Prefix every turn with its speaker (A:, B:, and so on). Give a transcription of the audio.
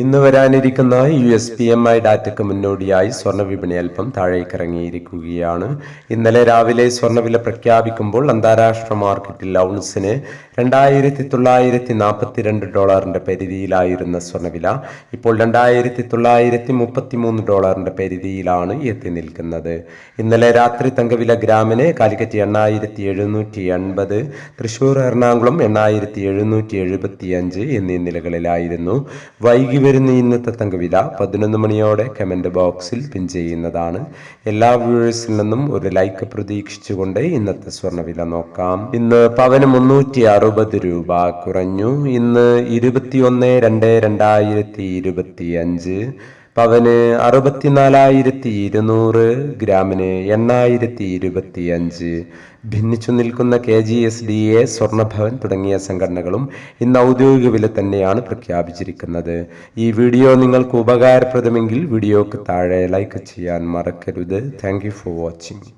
A: ഇന്ന് വരാനിരിക്കുന്ന U S P M I ഡാറ്റയ്ക്ക് മുന്നോടിയായി സ്വർണ വിപണി അല്പം താഴേക്കിറങ്ങിയിരിക്കുകയാണ്. ഇന്നലെ രാവിലെ സ്വർണവില പ്രഖ്യാപിക്കുമ്പോൾ അന്താരാഷ്ട്ര മാർക്കറ്റിൽ ഔൺസിന് രണ്ടായിരത്തി തൊള്ളായിരത്തി നാൽപ്പത്തിരണ്ട് ഡോളറിന്റെ പരിധിയിലായിരുന്ന സ്വർണവില ഇപ്പോൾ രണ്ടായിരത്തി തൊള്ളായിരത്തി മുപ്പത്തി മൂന്ന് ഡോളറിന്റെ പരിധിയിലാണ് എത്തി നിൽക്കുന്നത്. ഇന്നലെ രാത്രി തങ്കവില ഗ്രാമിന് കാലിക്കറ്റ് എണ്ണായിരത്തി എഴുന്നൂറ്റി എൺപത് തൃശൂർ എറണാകുളം എണ്ണായിരത്തി എഴുന്നൂറ്റി എഴുപത്തി അഞ്ച് എന്നീ നിലകളിലായിരുന്നു. വൈകി വരുന്ന ഇന്നത്തെ തങ്കവില പതിനൊന്ന് മണിയോടെ കമന്റ് ബോക്സിൽ പിൻ ചെയ്യുന്നതാണ്. എല്ലാ വ്യൂവേഴ്സിൽ നിന്നും ഒരു ലൈക്ക് പ്രതീക്ഷിച്ചുകൊണ്ട് ഇന്നത്തെ സ്വർണവില നോക്കാം. ഇന്ന് പവന് മുന്നൂറ്റി അറുപത് രൂപ കുറഞ്ഞു. ഇന്ന് ഇരുപത്തിയൊന്ന് രണ്ട് രണ്ടായിരത്തി ഇരുപത്തി അഞ്ച് പവന് അറുപത്തിനാലായിരത്തി ഇരുന്നൂറ് ഗ്രാമിന് എണ്ണായിരത്തി ഇരുപത്തി അഞ്ച് ഭിന്നിച്ചു നിൽക്കുന്ന K G S D A Swarnabhavan തുടങ്ങിയ സംഘടനകളും ഇന്ന് ഔദ്യോഗിക വില തന്നെയാണ് പ്രഖ്യാപിച്ചിരിക്കുന്നത്. ഈ വീഡിയോ നിങ്ങൾക്ക് ഉപകാരപ്രദമെങ്കിൽ വീഡിയോക്ക് താഴെ ലൈക്ക് ചെയ്യാൻ മറക്കരുത്. Thank for watching